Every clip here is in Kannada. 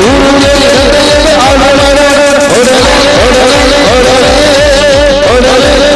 ஓடலே ஓடலே ஓடலே ஓடலே ஓடலே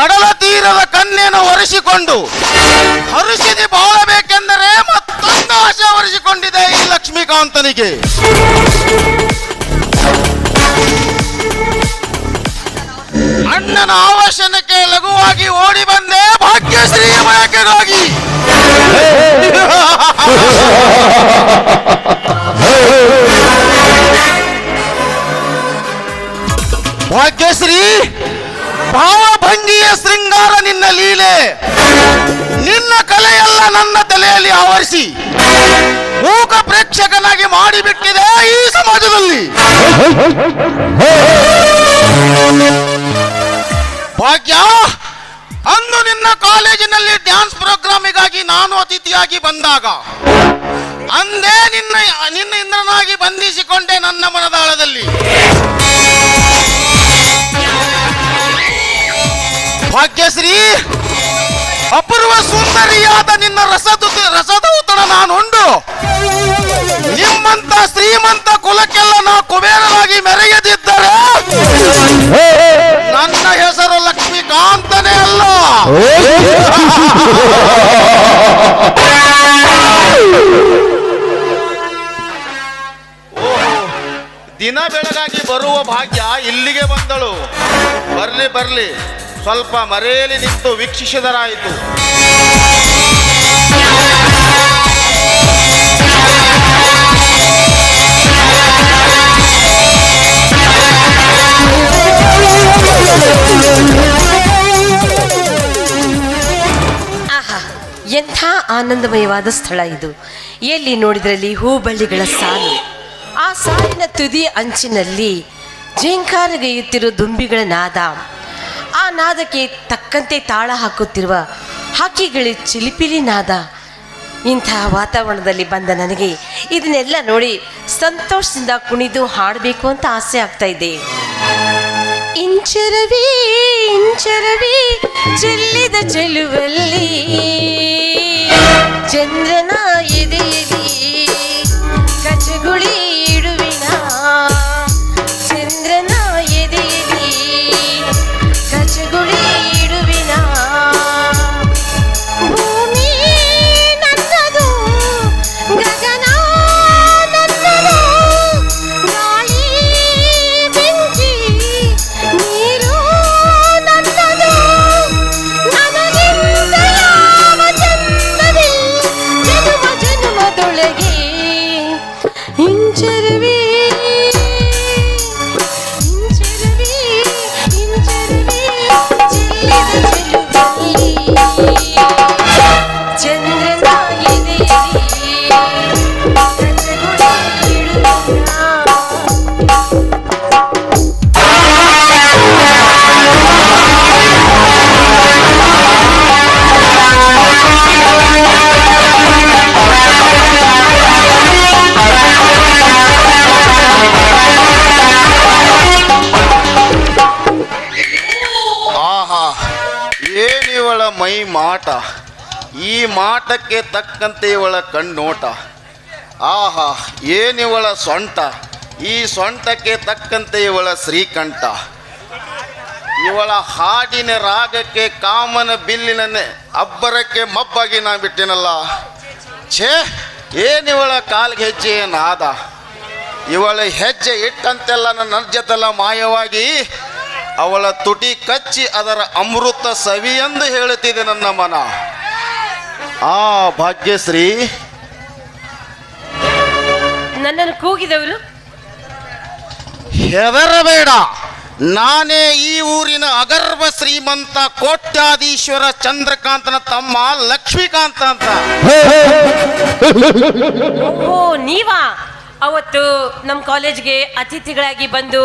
ಕಡಲ ತೀರದ ಕನ್ನೆಯನ್ನು ಒರೆಸಿಕೊಂಡು ಹರಿಸಿದಿ ಬಾಳಬೇಕೆಂದರೆ ಮತ್ತೊಂದು ಆಶೆ ಒರೆಸಿಕೊಂಡಿದೆ ಈ ಲಕ್ಷ್ಮೀಕಾಂತನಿಗೆ. ಅಣ್ಣನ ಆವಶನಕ್ಕೆ ಲಘುವಾಗಿ ಓಡಿ ಬಂದೆ ಭಾಗ್ಯಶ್ರೀ ಬಯಕೆಗಾಗಿ. ಭಾಗ್ಯಶ್ರೀ ಲೀಲೆ ನಿನ್ನ ಕಲೆಯೆಲ್ಲ ನನ್ನ ತಲೆಯಲ್ಲಿ ಆವರಿಸಿ ಮೂಕ ಪ್ರೇಕ್ಷಕನಾಗಿ ಮಾಡಿಬಿಟ್ಟಿದೆ ಈ ಸಮಾಜದಲ್ಲಿ. ಭಾಗ್ಯ, ಅಂದು ನಿನ್ನ ಕಾಲೇಜಿನಲ್ಲಿ ಡ್ಯಾನ್ಸ್ ಪ್ರೋಗ್ರಾಮಿಗಾಗಿ ನಾನು ಅತಿಥಿಯಾಗಿ ಬಂದಾಗ, ಅಂದೇ ನಿನ್ನ ನಿನ್ನ ಇಂದ್ರನಾಗಿ ಬಂಧಿಸಿಕೊಂಡೆ ನನ್ನ ಮನದಾಳದಲ್ಲಿ. ಭಾಗ್ಯಶ್ರೀ ಅಪೂರ್ವ ಸುಂದರಿಯಾದ ನಿನ್ನ ರಸದ ರಸದೌತಣ ನಾನುಂಡು. ನಿಮ್ಮಂತ ಶ್ರೀಮಂತ ಕುಲಕ್ಕೆಲ್ಲ ನಾ ಕುಬೇರನಾಗಿ ಮೆರೆಯದಿದ್ದರೆ ನನ್ನ ಹೆಸರು ಲಕ್ಷ್ಮೀಕಾಂತನೇ ಅಲ್ಲ. ದಿನ ಬೆಳಗಾಗಿ ಬರುವ ಭಾಗ್ಯ ಇಲ್ಲಿಗೆ ಬಂದಳು. ಬರ್ಲಿ ಬರ್ಲಿ. ಸ್ವಲ್ಪ ಮರೆಯಲ್ಲಿ ನಿಂತು ವೀಕ್ಷಿಸಿದರಾಯಿತು. ಆಹಾ, ಎಂಥ ಆನಂದಮಯವಾದ ಸ್ಥಳ ಇದು. ಎಲ್ಲಿ ನೋಡಿದ್ರಲ್ಲಿ ಹೂಬಳ್ಳಿಗಳ ಸಾಲು? ಆ ಸಾಲಿನ ತುದಿ ಅಂಚಿನಲ್ಲಿ ಜಿಂಕಾರಗೈಯುತ್ತಿರುವ ದುಂಬಿಗಳ ನಾದ. ನಾದಕ್ಕೆ ತಕ್ಕಂತೆ ತಾಳ ಹಾಕುತ್ತಿರುವ ಹಕ್ಕಿಗಳ ಚಿಲಿಪಿಲಿ ನಾದ. ಇಂತಹ ವಾತಾವರಣದಲ್ಲಿ ಬಂದ ನನಗೆ ಇದನ್ನೆಲ್ಲ ನೋಡಿ ಸಂತೋಷದಿಂದ ಕುಣಿದು ಹಾಡಬೇಕು ಅಂತ ಆಸೆ ಆಗ್ತಾ ಇದೆ. ಇಂಚರವಿ ಇಂಚರವಿ, ಚೆಲ್ಲಿದ ಚೆಲುವಲ್ಲಿ. ಚಂದ್ರನ ಮಾಟಕ್ಕೆ ತಕ್ಕಂತೆ ಇವಳ ಕಣ್ಣೋಟ. ಆಹಾ ಏನಿವಳ ಸೊಂಟ? ಈ ಸೊಂಟಕ್ಕೆ ತಕ್ಕಂತೆ ಇವಳ ಶ್ರೀಕಂಠ. ಇವಳ ಹಾಡಿನ ರಾಗಕ್ಕೆ ಕಾಮನ ಬಿಲ್ಲಿನ ಅಬ್ಬರಕ್ಕೆ ಮಬ್ಬಾಗಿ ನಾ ಬಿಟ್ಟಿನಲ್ಲ. ಛೇ ಏನಿವಳ ಕಾಲ್ಗೆ ಹೆಜ್ಜೆ ನಾದ ಇವಳ ಹೆಜ್ಜೆ ಇಟ್ಟಂತೆಲ್ಲ ನನ್ನ ನರ್ಜತೆಲ್ಲ ಮಾಯವಾಗಿ ಅವಳ ತುಟಿ ಕಚ್ಚಿ ಅದರ ಅಮೃತ ಸವಿ ಎಂದು ಹೇಳುತ್ತಿದೆ ನನ್ನ ಮನ. ಆ ಭಾಗ್ಯಶ್ರೀ ನನ್ನನ್ನು ಕೂಗಿದವರು? ಹೆದರಬೇಡ ನಾನೇ ಈ ಊರಿನ ಅಗರ್ಭ ಶ್ರೀಮಂತ ಕೋಟ್ಯಾಧೀಶ್ವರ ಚಂದ್ರಕಾಂತನ ತಮ್ಮ ಲಕ್ಷ್ಮೀಕಾಂತ ಅಂತ ಓ ನೀವಾ? ಅವತ್ತು ನಮ್ಮ ಕಾಲೇಜ್ಗೆ ಅತಿಥಿಗಳಾಗಿ ಬಂದು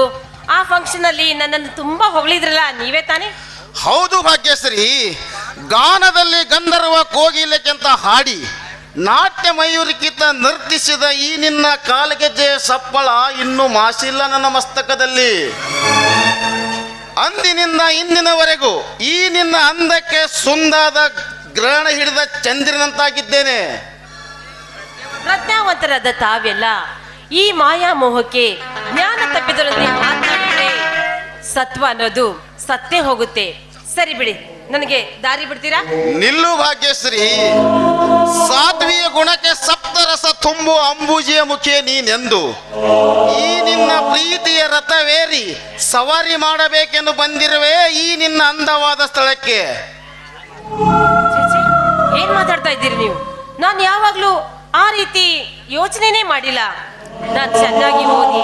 ಆ ಫಂಕ್ಷನ್ ಅಲ್ಲಿ ನನ್ನನ್ನು ತುಂಬಾ ಹೊಗಳಿದ್ರಲ್ಲ ನೀವೇ ತಾನೇ? ಹೌದು ಭಾಗ್ಯಶ್ರೀ ಗಾನದಲ್ಲಿ ಗಂಧರ್ವ ಕೋಗಿಲೆಕ್ಕಿಂತ ಹಾಡಿ ನಾಟ್ಯ ಮಯೂರಿಕಿತ ನರ್ತಿಸಿದ ಈ ನಿನ್ನ ಕಾಲ್ಗೆಜ್ಜೆಯ ಸಪ್ಪಳ ಇನ್ನೂ ಮಾಸಿಲ್ಲ ನನ್ನ ಮಸ್ತಕದಲ್ಲಿ. ಅಂದಿನಿಂದ ಇಂದಿನವರೆಗೂ ಈ ನಿನ್ನ ಅಂದಕ್ಕೆ ಸುಂದಾದ ಗ್ರಹಣ ಹಿಡಿದ ಚಂದ್ರನಂತಾಗಿದ್ದೇನೆ. ಪ್ರಜ್ಞಾವಂತರಾದ ತಾವೆಲ್ಲ ಈ ಮಾಯಾ ಮೋಹಕ್ಕೆ ಜ್ಞಾನ ಮಾತನಾಡಿದ್ರೆ ಸತ್ವ ಅನ್ನೋದು ಸತ್ತೇ ಹೋಗುತ್ತೆ. ಸರಿ ಬಿಡಿ. ನನಗೆ ದಾರಿ ಬಿಡ್ತೀರಾ? ನಿಲ್ಲು ಭಾಗ್ಯಶ್ರೀ. ಸಾಧ್ವಿಯ ಗುಣಕ್ಕೆ ಸಪ್ತರಸ ತುಂಬು ಅಂಬುಜಿಯ ಮುಖೆ ನೀನೆಂದು. ಈ ನಿನ್ನ ಪ್ರೀತಿಯ ರಥವೇರಿ ಸವಾರಿ ಮಾಡಬೇಕೆಂದು ಬಂದಿರುವೆ ಈ ನಿನ್ನ ಅಂದವಾದ ಸ್ಥಳಕ್ಕೆ. ಏನ್ ಮಾತಾಡ್ತಾ ಇದ್ದೀರಿ ನೀವು? ನಾನು ಯಾವಾಗ್ಲೂ ಆ ರೀತಿ ಯೋಚನೆನೇ ಮಾಡಿಲ್ಲ. ನಾನು ಚೆನ್ನಾಗಿ ಓದಿ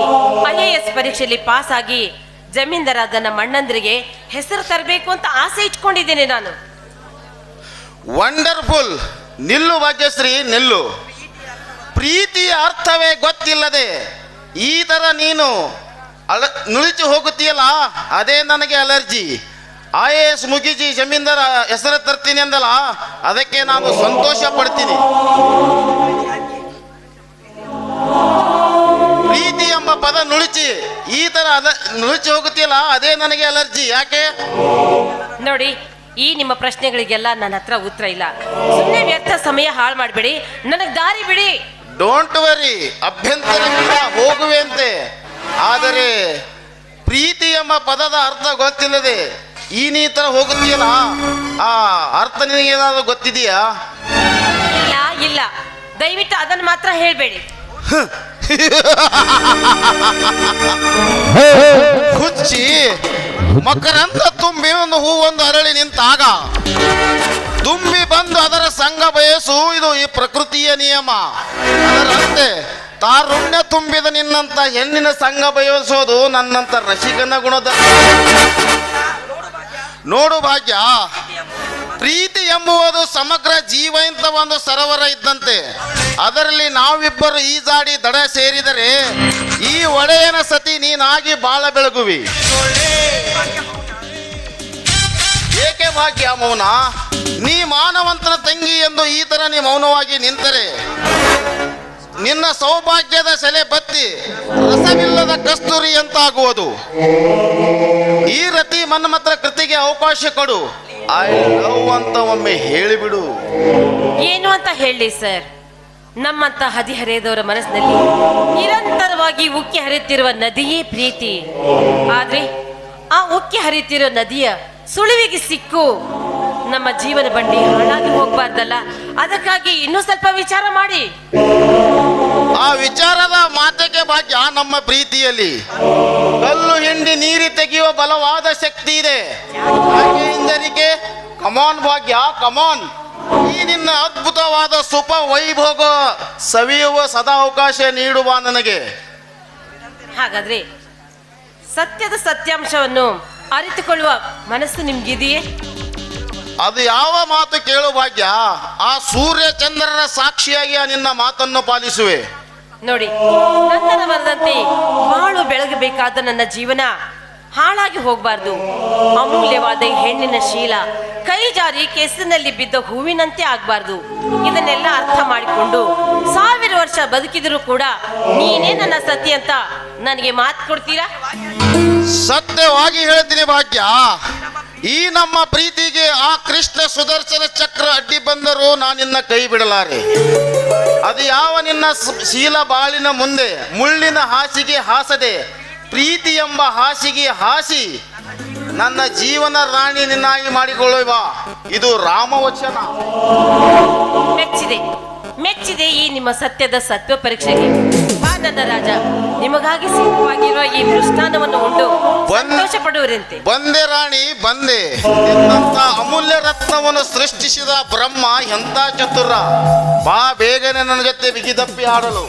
ಐ ಎ ಎಸ್ ಪರೀಕ್ಷೆಯಲ್ಲಿ ಪಾಸ್ ಆಗಿ ಜಮೀನ್ದಾರಾದ ನಮ್ಮ ಅಣ್ಣಂದ್ರಿಗೆ ಹೆಸರು ತರಬೇಕು ಅಂತ ಆಸೆ ಇಟ್ಕೊಂಡಿದ್ದೇನೆ ನಾನು. ವಂಡರ್ಫುಲ್ ನಿಲ್ಲು ಭಾಗ್ಯಶ್ರೀ, ನಿಲ್ಲು. ಪ್ರೀತಿಯ ಅರ್ಥವೇ ಗೊತ್ತಿಲ್ಲದೆ ಈ ಥರ ನೀನು ಅಳ, ನುಳಿಚಿ ಹೋಗುತ್ತೀಯಲ್ಲ, ಅದೇ ನನಗೆ ಅಲರ್ಜಿ. ಐ ಎ ಎಸ್ ಮುಗಿಜಿ ಜಮೀನ್ದಾರ ಹೆಸರು ತರ್ತೀನಿ ಅಂದಲ್ಲ, ಅದಕ್ಕೆ ನಾನು ಸಂತೋಷ ಪಡ್ತೀನಿ ಪ್ರೀತಿ ಎಂಬ ಪದ ನುಳಿಚಿ ಈ ತರ ಅದ ನುಳಿಚಿ ಹೋಗುತ್ತಿಲ್ಲ ಅದೇ ನನಗೆ ಅಲರ್ಜಿ ಯಾಕೆ? ನೋಡಿ ಈ ನಿಮ್ಮ ಪ್ರಶ್ನೆಗಳಿಗೆಲ್ಲ ನನ್ನ ಹತ್ರ ಉತ್ತರ ಇಲ್ಲ. ಸುಮ್ಮನೆ ವ್ಯರ್ಥ ಸಮಯ ಹಾಳು ಮಾಡಬೇಡಿ. ನನಗೆ ದಾರಿ ಬಿಡಿ. ಡೋಂಟ್ ವರಿ ಅಭ್ಯಂತರವಿಲ್ಲ ಹೋಗುವೆಂತೆ. ಆದರೆ ಪ್ರೀತಿ ಎಂಬ ಪದದ ಅರ್ಥ ಗೊತ್ತಿಲ್ಲದೆ ಈ ನೀ ತರ ಹೋಗುತ್ತೀಯಲ್ಲ ಆ ಅರ್ಥ ನಿನಗೇನಾದ್ರೂ ಗೊತ್ತಿದೆಯಾ? ಇಲ್ಲ ಇಲ್ಲ. ದಯವಿಟ್ಟು ಅದನ್ನು ಮಾತ್ರ ಹೇಳಬೇಡಿ. ಹುಚ್ಚಿ, ಮಕರಂದ ತುಂಬಿ ಒಂದು ಹೂವೊಂದು ಅರಳಿ ನಿಂತಾಗ. ತುಂಬಿ ಬಂದು ಅದರ ಸಂಘ ಬಯಸು, ಇದು ಈ ಪ್ರಕೃತಿಯ ನಿಯಮ. ಅದರಂತೆ, ತಾರುಣ್ಯ ತುಂಬಿದ ನಿನ್ನಂತ ಹೆಣ್ಣಿನ ಸಂಘ ಬಯಸೋದು ನನ್ನಂತ ರಸಿಕನ ಗುಣದ. ನೋಡು ಭಾಗ್ಯ, ಪ್ರೀತಿ ಎಂಬುವುದು ಸಮಗ್ರ ಜೀವಂತ ಒಂದು ಸರೋವರ ಇದ್ದಂತೆ. ಅದರಲ್ಲಿ ನಾವಿಬ್ಬರು ಈಜಾಡಿ ದಡ ಸೇರಿದರೆ ಈ ಒಡೆಯನ ಸತಿ ನೀನಾಗಿ ಬಾಳ ಬೆಳಗುವಿ. ಏಕೆ ಭಾಗ್ಯ ಮೌನ? ನೀ ಮಾನವಂತನ ತಂಗಿ ಎಂದು ಈ ತರ ನೀ ಮೌನವಾಗಿ ನಿಂತರೆ. ನಿನ್ನ ಸೌಭಾಗ್ಯದ ಸೆಲೆ ಬತ್ತಿ ರಸವಿಲ್ಲದ ಕಸ್ತೂರಿ ಎಂತಾಗುವುದು. ಈ ರತಿ ಮನ್ಮತ್ರ ಕೃತಿಗೆ ಅವಕಾಶ ಕೊಡು. ಐ ಲವ್ ಅಂತ ಒಮ್ಮೆ ಹೇಳಿಬಿಡು. ಏನು ಅಂತ ಹೇಳಿ ಸರ್ ನಮ್ಮಂತ ಹದಿಹರೆಯದವರ ಮನಸ್ಸಿನಲ್ಲಿ ನಿರಂತರವಾಗಿ ಉಕ್ಕಿ ಹರಿಯುತ್ತಿರುವ ನದಿಯೇ ಪ್ರೀತಿ. ಆದ್ರೆ ಆ ಉಕ್ಕಿ ಹರಿಯುತ್ತಿರೋ ನದಿಯ ಸುಳಿವಿಗೆ ಸಿಕ್ಕು. ನಮ್ಮ ಜೀವನ ಬಂಡಿ ಹಾಳಾಗಿ ಹೋಗ್ಬಾರ್ದಲ್ಲ. ಅದಕ್ಕಾಗಿ ಇನ್ನೂ ಸ್ವಲ್ಪ ವಿಚಾರ ಮಾಡಿ. ಆ ವಿಚಾರದ ಮಾತಕ್ಕೆ ಭಾಗ್ಯ ನಮ್ಮ ಪ್ರೀತಿಯಲ್ಲಿ. ಕಲ್ಲು ಹಿಂಡಿ ನೀರಿ ತೆಗೆಯುವ ಬಲವಾದ ಶಕ್ತಿ ಇದೆ. ಕಮಾನ್ ಭಾಗ್ಯ ಕಮಾನ್ ಈ ನಿನ್ನ ಅದ್ಭುತವಾದ ಸುಪ ವೈಭೋಗ ಸವಿಯುವ ಸದಾ ಅವಕಾಶ ನೀಡುವ ನನಗೆ. ಹಾಗಾದ್ರೆ ಸತ್ಯದ ಸತ್ಯಾಂಶವನ್ನು ಅರಿತುಕೊಳ್ಳುವ ಮನಸ್ಸು ನಿಮ್ಗಿದೆಯೇ? ಅದು ಯಾವ ಮಾತು ಕೇಳುವ ಭಾಗ್ಯ? ಆ ಸೂರ್ಯ ಚಂದ್ರರ ಸಾಕ್ಷಿಯಾಗಿ ಆ ನಿನ್ನ ಮಾತನ್ನು ಪಾಲಿಸುವೆ. ನೋಡಿ ನಂತರ ಬರದಂತೆ ಬಾಳು ಬೆಳಗಬೇಕಾದ ನನ್ನ ಜೀವನ ಹಾಳಾಗಿ ಹೋಗಬಾರ್ದು. ಅಮೂಲ್ಯವಾದ ಹೆಣ್ಣಿನ ಶೀಲ. ಕೈ ಜಾರಿ ಕೆಸರಿನಲ್ಲಿ ಬಿದ್ದ ಹೂವಿನಂತೆ ಆಗ್ಬಾರ್ದು. ಇದನ್ನೆಲ್ಲ ಅರ್ಥ ಮಾಡಿಕೊಂಡು ಸಾವಿರ ವರ್ಷ ಬದುಕಿದರೂ ಕೂಡ ನೀನೇ ನನ್ನ ಸತಿ ಅಂತ ನನಗೆ ಮಾತು ಕೊಡ್ತೀರಾ? ಸತ್ಯವಾಗಿ ಹೇಳ್ತೀನಿ ಭಾಗ್ಯ. ಈ ನಮ್ಮ ಪ್ರೀತಿಗೆ ಆ ಕೃಷ್ಣ ಸುದರ್ಶನ ಚಕ್ರ ಅಡ್ಡಿ ಬಂದರೂ ನಾನಿನ್ನ ಕೈ ಬಿಡಲಾರೆ. ಅದು ಯಾವ ನಿನ್ನ ಶೀಲ ಬಾಳಿನ ಮುಂದೆ ಮುಳ್ಳಿನ ಹಾಸಿಗೆ ಹಾಸದೆ, ಪ್ರೀತಿ ಎಂಬ ಹಾಸಿಗೆ ಹಾಸಿ ನನ್ನ ಜೀವನ ರಾಣಿ ನಿನ್ನಾಗಿ ಮಾಡಿಕೊಳ್ಳುವ. ಇದು ರಾಮವಚನ. ಮೆಚ್ಚಿದೆ. ಮೆಚ್ಚಿದೆ ಈ ನಿಮ್ಮ ಸತ್ಯದ ಸತ್ವ ಪರೀಕ್ಷೆಗೆ. ಆ ನನ್ನ ರಾಜ ನಿಮಗಾಗಿ ಸಿದ್ಧವಾಗಿರುವ ಈ ಮೃಷ್ಟಾನವನ್ನು ಉಂಟು ಸಂತೋಷ ಪಡುವರಂತೆ ಬಂದೆ ರಾಣಿ ಬಂದೆ. ನಿನ್ನಂತ ಅಮೂಲ್ಯ ರತ್ನವನ್ನು ಸೃಷ್ಟಿಸಿದ ಬ್ರಹ್ಮ ಎಂತ ಚತುರ. ಬಾ ಬೇಗನೆ ನನ್ನ ಜೊತೆ ಬಿಗಿದಪ್ಪಿ ಆಡಲು